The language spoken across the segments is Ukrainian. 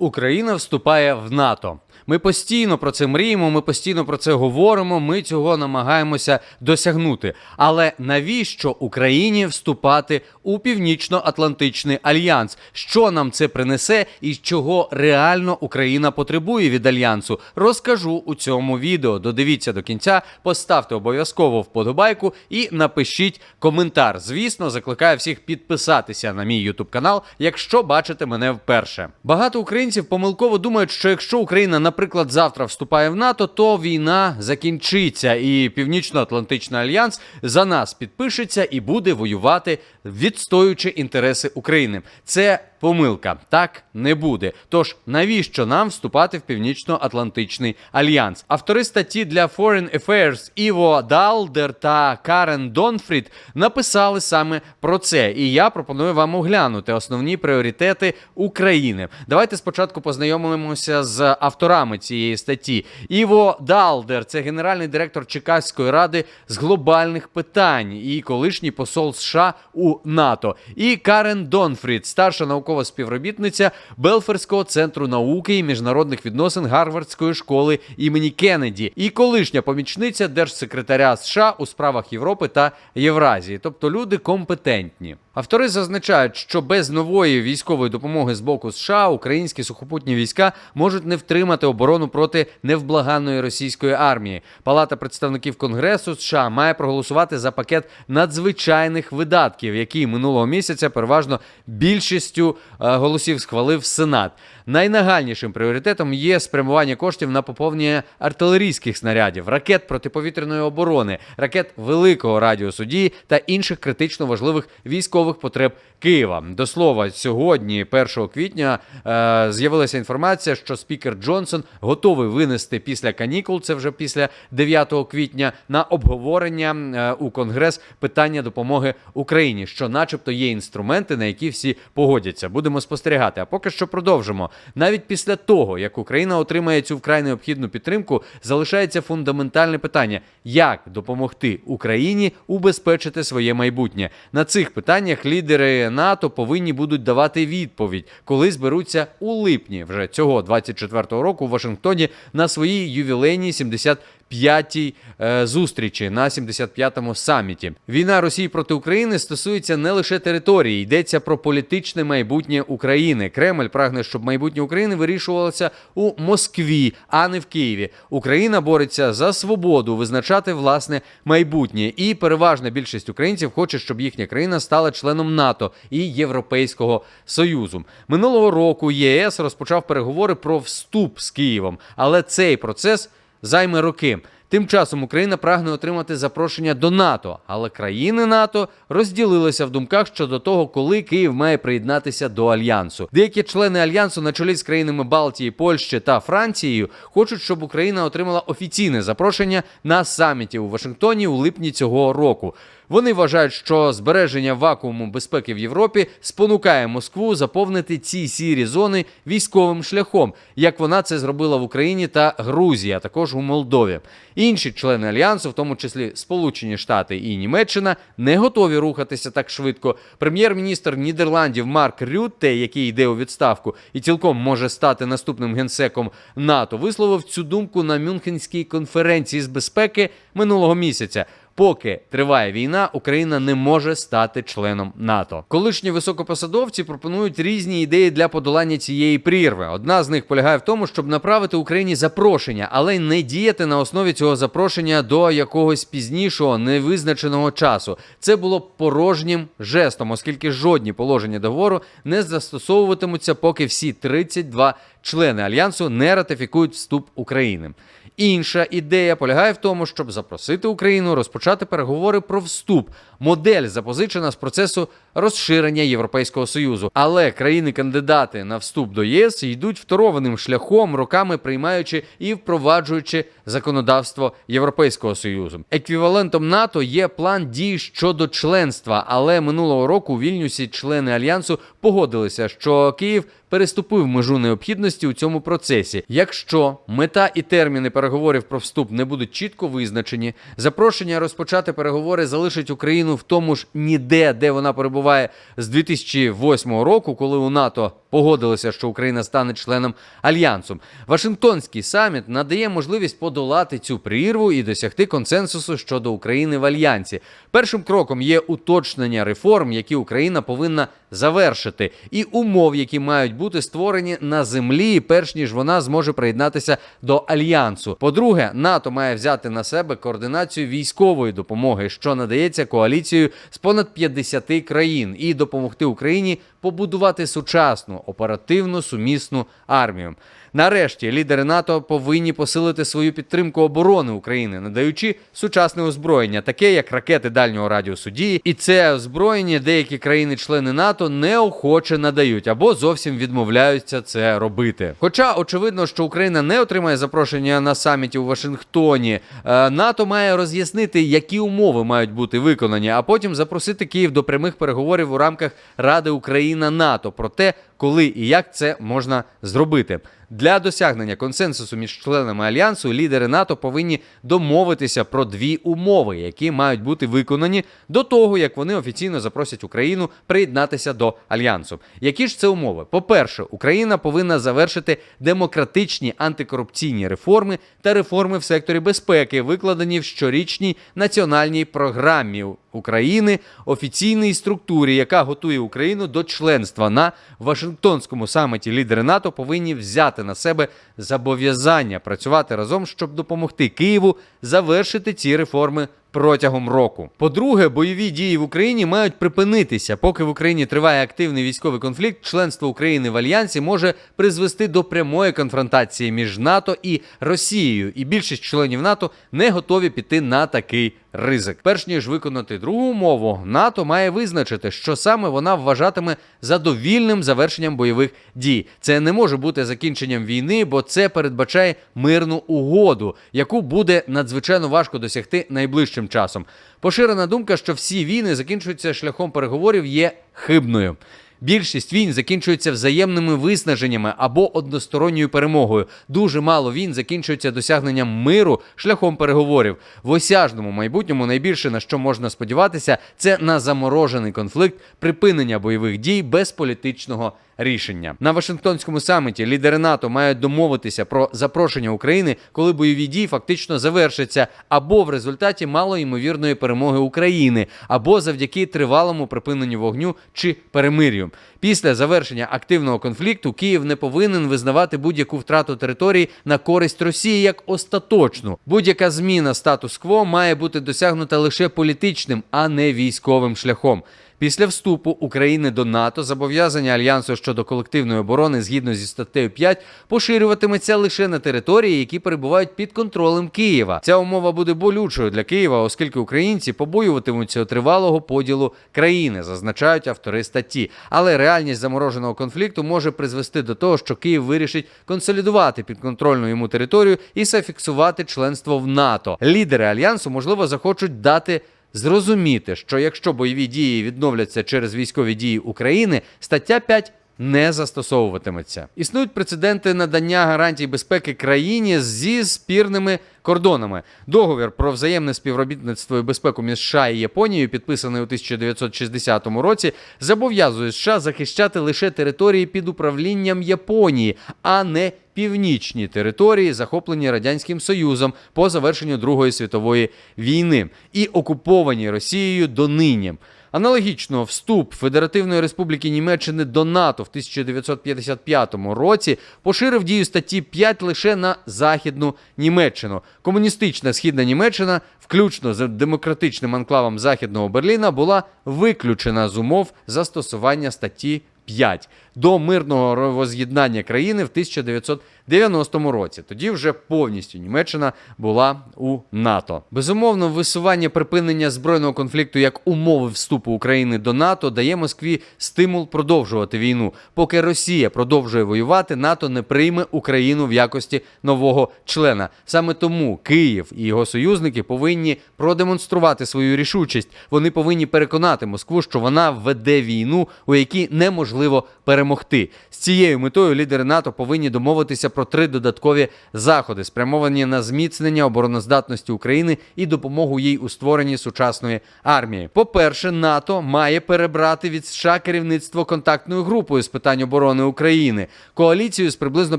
Україна вступає в НАТО. Ми постійно про це мріємо, ми постійно про це говоримо. Ми цього намагаємося досягнути. Але навіщо Україні вступати у Північно-Атлантичний альянс? Що нам це принесе і чого реально Україна потребує від альянсу? Розкажу у цьому відео. Додивіться до кінця, поставте обов'язково вподобайку і напишіть коментар. Звісно, закликаю всіх підписатися на мій ютуб канал, якщо бачите мене вперше. Багато українців помилково думають, що якщо Україна, наприклад, завтра вступає в НАТО, то війна закінчиться, і Північно-Атлантичний альянс за нас підпишеться і буде воювати, відстоюючи інтереси України. Це помилка. Так не буде. Тож навіщо нам вступати в Північно-Атлантичний альянс? Автори статті для Foreign Affairs Іво Далдер та Карен Донфрід написали саме про це. І я пропоную вам оглянути основні пріоритети України. Давайте спочатку познайомимося з авторами цієї статті. Іво Далдер це генеральний директор Чикагської ради з глобальних питань і колишній посол США у НАТО. І Карен Донфрід, старша наукова співробітниця Белферського центру науки і міжнародних відносин Гарвардської школи імені Кеннеді, і колишня помічниця держсекретаря США у справах Європи та Євразії, тобто люди компетентні. Автори зазначають, що без нової військової допомоги з боку США українські сухопутні війська можуть не втримати оборону проти невблаганної російської армії. Палата представників Конгресу США має проголосувати за пакет надзвичайних видатків, який минулого місяця переважно більшістю е, голосів схвалив Сенат. Найнагальнішим пріоритетом є спрямування коштів на поповнення артилерійських снарядів, ракет протиповітряної оборони, ракет великого радіусу дії та інших критично важливих військових потреб Києва. До слова, сьогодні, 1 квітня, е, з'явилася інформація, що спікер Джонсон готовий винести після канікул, це вже після 9 квітня, на обговорення е, у Конгрес питання допомоги Україні, що, начебто, є інструменти, на які всі погодяться. Будемо спостерігати. А поки що продовжимо. Навіть після того, як Україна отримає цю вкрай необхідну підтримку, залишається фундаментальне питання: як допомогти Україні убезпечити своє майбутнє. На цих питаннях лідери НАТО повинні будуть давати відповідь, коли зберуться у липні вже цього 24-го року в Вашингтоні на своїй ювілейній 70 п'ятій е, зустрічі на 75-му саміті. Війна Росії проти України стосується не лише території, йдеться про політичне майбутнє України. Кремль прагне, щоб майбутнє України вирішувалося у Москві, а не в Києві. Україна бореться за свободу визначати власне майбутнє, і переважна більшість українців хоче, щоб їхня країна стала членом НАТО і Європейського Союзу. Минулого року ЄС розпочав переговори про вступ з Києвом, але цей процес займе роки. Тим часом Україна прагне отримати запрошення до НАТО, але країни НАТО розділилися в думках щодо того, коли Київ має приєднатися до альянсу. Деякі члени альянсу, на чолі з країнами Балтії, Польщі та Францією, хочуть, щоб Україна отримала офіційне запрошення на саміті у Вашингтоні у липні цього року. Вони вважають, що збереження вакууму безпеки в Європі спонукає Москву заповнити ці сірі зони військовим шляхом, як вона це зробила в Україні та Грузії, а також у Молдові. Інші члени альянсу, в тому числі Сполучені Штати і Німеччина, не готові рухатися так швидко. Прем'єр-міністр Нідерландів Марк Рютте, який йде у відставку і цілком може стати наступним генсеком НАТО, висловив цю думку на Мюнхенській конференції з безпеки минулого місяця. Поки триває війна, Україна не може стати членом НАТО. Колишні високопосадовці пропонують різні ідеї для подолання цієї прірви. Одна з них полягає в тому, щоб направити Україні запрошення, але не діяти на основі цього запрошення до якогось пізнішого невизначеного часу. Це було б порожнім жестом, оскільки жодні положення договору не застосовуватимуться, поки всі 32 члени альянсу не ратифікують вступ України. Інша ідея полягає в тому, щоб запросити Україну розпочати переговори про вступ. Модель запозичена з процесу розширення Європейського союзу. Але країни-кандидати на вступ до ЄС йдуть второваним шляхом, роками приймаючи і впроваджуючи законодавство Європейського союзу. Еквівалентом НАТО є план дій щодо членства, але минулого року у Вільнюсі члени альянсу погодилися, що Київ переступив межу необхідності у цьому процесі. Якщо мета і терміни переговорів про вступ не будуть чітко визначені, запрошення розпочати переговори залишить Україну в тому ж ніде, де вона перебуває з 2008 року, коли у НАТО погодилося, що Україна стане членом альянсу. Вашингтонський саміт надає можливість подолати цю прірву і досягти консенсусу щодо України в альянсі. Першим кроком є уточнення реформ, які Україна повинна завершити, і умов, які мають бути створені на землі, перш ніж вона зможе приєднатися до альянсу. По-друге, НАТО має взяти на себе координацію військової допомоги, що надається коаліцією з понад 50 країн, і допомогти Україні побудувати сучасну оперативну сумісну армію. Нарешті лідери НАТО повинні посилити свою підтримку оборони України, надаючи сучасне озброєння, таке як ракети дальнього радіусу дії, і це озброєння деякі країни-члени НАТО неохоче надають або зовсім відмовляються це робити. Хоча очевидно, що Україна не отримає запрошення на саміті у Вашингтоні, е, НАТО має роз'яснити, які умови мають бути виконані, а потім запросити Київ до прямих переговорів у рамках Ради Україна НАТО про те, коли і як це можна зробити. Для досягнення консенсусу між членами альянсу лідери НАТО повинні домовитися про дві умови, які мають бути виконані до того, як вони офіційно запросять Україну приєднатися до альянсу. Які ж це умови? По-перше, Україна повинна завершити демократичні антикорупційні реформи та реформи в секторі безпеки, викладені в щорічній національній програмі України офіційній структурі, яка готує Україну до членства на Вашингтонському саміті. Лідери НАТО повинні взяти на себе зобов'язання працювати разом, щоб допомогти Києву завершити ці реформи. Протягом року, по-друге, бойові дії в Україні мають припинитися. Поки в Україні триває активний військовий конфлікт, членство України в альянсі може призвести до прямої конфронтації між НАТО і Росією, і більшість членів НАТО не готові піти на такий ризик. Перш ніж виконати другу умову, НАТО має визначити, що саме вона вважатиме задовільним завершенням бойових дій. Це не може бути закінченням війни, бо це передбачає мирну угоду, яку буде надзвичайно важко досягти найближчим часом. Поширена думка, що всі війни закінчуються шляхом переговорів, є хибною. Більшість війн закінчуються взаємними виснаженнями або односторонньою перемогою. Дуже мало війн закінчуються досягненням миру шляхом переговорів. В осяжному майбутньому найбільше на що можна сподіватися, це на заморожений конфлікт, припинення бойових дій без політичного рішення. На Вашингтонському саміті лідери НАТО мають домовитися про запрошення України, коли бойові дії фактично завершаться, або в результаті малоймовірної перемоги України, або завдяки тривалому припиненню вогню чи перемир'ю. Після завершення активного конфлікту Київ не повинен визнавати будь-яку втрату території на користь Росії як остаточну. Будь-яка зміна статус-кво має бути досягнута лише політичним, а не військовим шляхом. Після вступу України до НАТО зобов'язання альянсу щодо колективної оборони згідно зі статтею 5 поширюватиметься лише на території, які перебувають під контролем Києва. Ця умова буде болючою для Києва, оскільки українці побоюватимуться тривалого поділу країни, зазначають автори статті. Але реальність замороженого конфлікту може призвести до того, що Київ вирішить консолідувати підконтрольну йому територію і зафіксувати членство в НАТО. Лідери альянсу можливо захочуть дати. Зрозуміти, що якщо бойові дії відновляться через військові дії України, стаття 5 не застосовуватиметься. Існують прецеденти надання гарантій безпеки країні зі спірними кордонами. Договір про взаємне співробітництво і безпеку між США і Японією, підписаний у 1960 році, зобов'язує США захищати лише території під управлінням Японії, а не північні території, захоплені радянським союзом по завершенню Другої світової війни і окуповані Росією донині. Аналогічно, вступ Федеративної Республіки Німеччини до НАТО в 1955 році поширив дію статті 5 лише на Західну Німеччину. Комуністична східна Німеччина, включно з демократичним анклавом Західного Берліна, була виключена з умов застосування статті 5 до мирного воз'єднання країни в 1990 році. Тоді вже повністю Німеччина була у НАТО. Безумовно, висування припинення збройного конфлікту як умови вступу України до НАТО дає Москві стимул продовжувати війну. Поки Росія продовжує воювати, НАТО не прийме Україну в якості нового члена. Саме тому Київ і його союзники повинні продемонструвати свою рішучість. Вони повинні переконати Москву, що вона веде війну, у якій неможливо перемогти перемогти. З цією метою лідери НАТО повинні домовитися про три додаткові заходи, спрямовані на зміцнення обороноздатності України і допомогу їй у створенні сучасної армії. По-перше, НАТО має перебрати від США керівництво контактною групою з питань оборони України, коаліцію з приблизно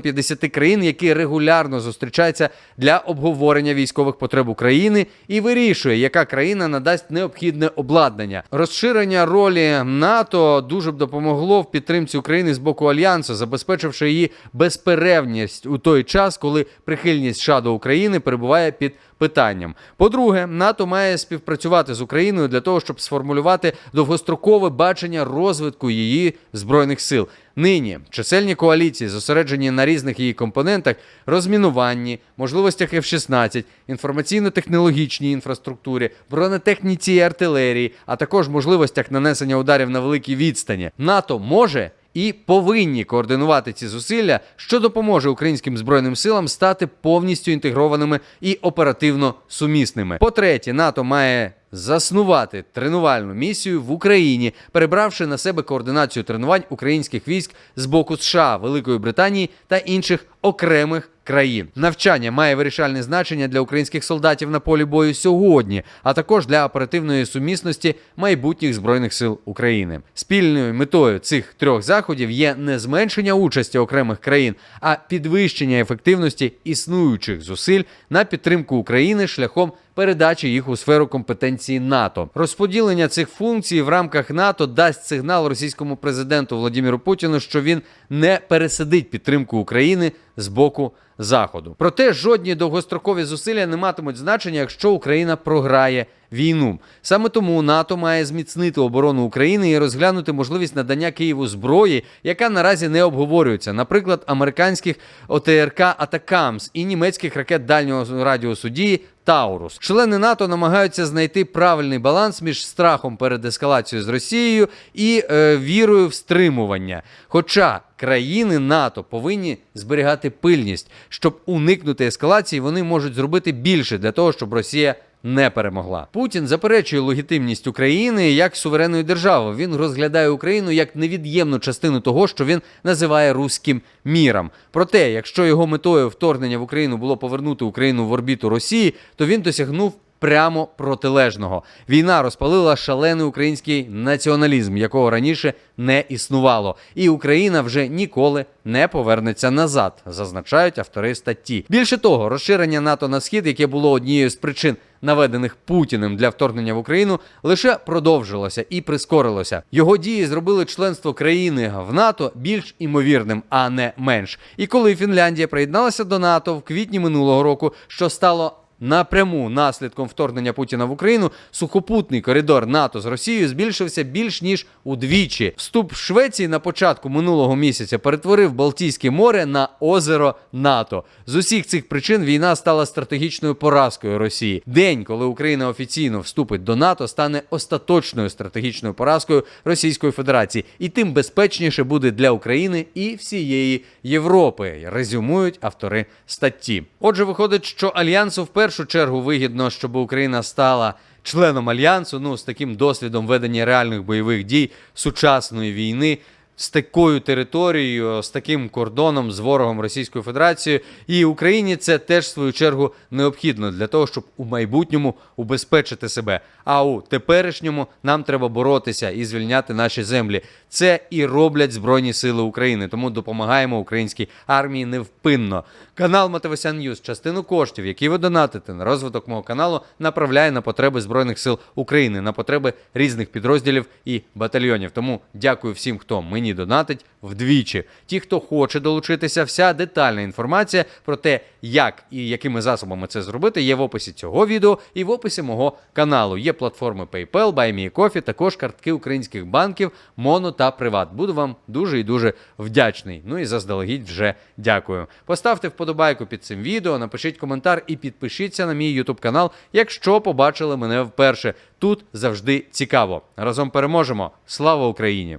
50 країн, які регулярно зустрічаються для обговорення військових потреб України і вирішує, яка країна надасть необхідне обладнання. Розширення ролі НАТО дуже б допомогло в підтримці України з боку альянсу, забезпечивши її безперервність у той час, коли прихильність США до України перебуває під питанням. По-друге, НАТО має співпрацювати з Україною для того, щоб сформулювати довгострокове бачення розвитку її збройних сил. Нині чисельні коаліції, зосереджені на різних її компонентах, розмінуванні, можливостях F-16, інформаційно-технологічній інфраструктурі, бронетехніці і артилерії, а також можливостях нанесення ударів на великій відстані. НАТО може і повинні координувати ці зусилля, що допоможе українським збройним силам стати повністю інтегрованими і оперативно сумісними. По-третє, НАТО має заснувати тренувальну місію в Україні, перебравши на себе координацію тренувань українських військ з боку США, Великої Британії та інших окремих країн. Навчання має вирішальне значення для українських солдатів на полі бою сьогодні, а також для оперативної сумісності майбутніх збройних сил України. Спільною метою цих трьох заходів є не зменшення участі окремих країн, а підвищення ефективності існуючих зусиль на підтримку України шляхом передачі їх у сферу компетенції НАТО. Розподілення цих функцій в рамках НАТО дасть сигнал російському президенту Владимиру Путіну, що він не пересидить підтримку України з боку Заходу. Проте жодні довгострокові зусилля не матимуть значення, якщо Україна програє війну. Саме тому НАТО має зміцнити оборону України і розглянути можливість надання Києву зброї, яка наразі не обговорюється, наприклад, американських ОТРК Атакамс і німецьких ракет дальнього радіусу дії Таурус. Члени НАТО намагаються знайти правильний баланс між страхом перед ескалацією з Росією і е, вірою в стримування. Хоча країни НАТО повинні зберігати пильність, щоб уникнути ескалації, вони можуть зробити більше для того, щоб Росія. Не перемогла. Путін заперечує легітимність України як суверенної держави. Він розглядає Україну як невід'ємну частину того, що він називає руським міром. Проте, якщо його метою вторгнення в Україну було повернути Україну в орбіту Росії, то він досягнув прямо протилежного. Війна розпалила шалений український націоналізм, якого раніше не існувало, і Україна вже ніколи не повернеться назад, зазначають автори статті. Більше того, розширення НАТО на схід, яке було однією з причин. Наведених Путіним для вторгнення в Україну лише продовжилося і прискорилося. Його дії зробили членство країни в НАТО більш імовірним, а не менш. І коли Фінляндія приєдналася до НАТО в квітні минулого року, що стало Напряму наслідком вторгнення Путіна в Україну сухопутний коридор НАТО з Росією збільшився більш ніж удвічі. Вступ Швеції на початку минулого місяця перетворив Балтійське море на озеро НАТО. З усіх цих причин війна стала стратегічною поразкою Росії. День, коли Україна офіційно вступить до НАТО, стане остаточною стратегічною поразкою Російської Федерації, і тим безпечніше буде для України і всієї Європи. Резюмують автори статті. Отже, виходить, що альянсу вперше першу чергу вигідно, щоб Україна стала членом альянсу, ну з таким досвідом ведення реальних бойових дій сучасної війни. З такою територією, з таким кордоном з ворогом Російської Федерації, і Україні це теж в свою чергу необхідно для того, щоб у майбутньому убезпечити себе. А у теперішньому нам треба боротися і звільняти наші землі. Це і роблять Збройні Сили України. Тому допомагаємо українській армії невпинно. Канал Мотивасян Ньюз частину коштів, які ви донатите на розвиток мого каналу, направляє на потреби Збройних сил України, на потреби різних підрозділів і батальйонів. Тому дякую всім, хто мені донатить вдвічі. Ті, хто хоче долучитися, вся детальна інформація про те, як і якими засобами це зробити, є в описі цього відео і в описі мого каналу. Є платформи PayPal, BuyMeCoffee, також картки українських банків, Моно та Приват. Буду вам дуже і дуже вдячний. Ну і заздалегідь вже дякую. Поставте вподобайку під цим відео, напишіть коментар і підпишіться на мій YouTube канал, якщо побачили мене вперше. Тут завжди цікаво. Разом переможемо. Слава Україні!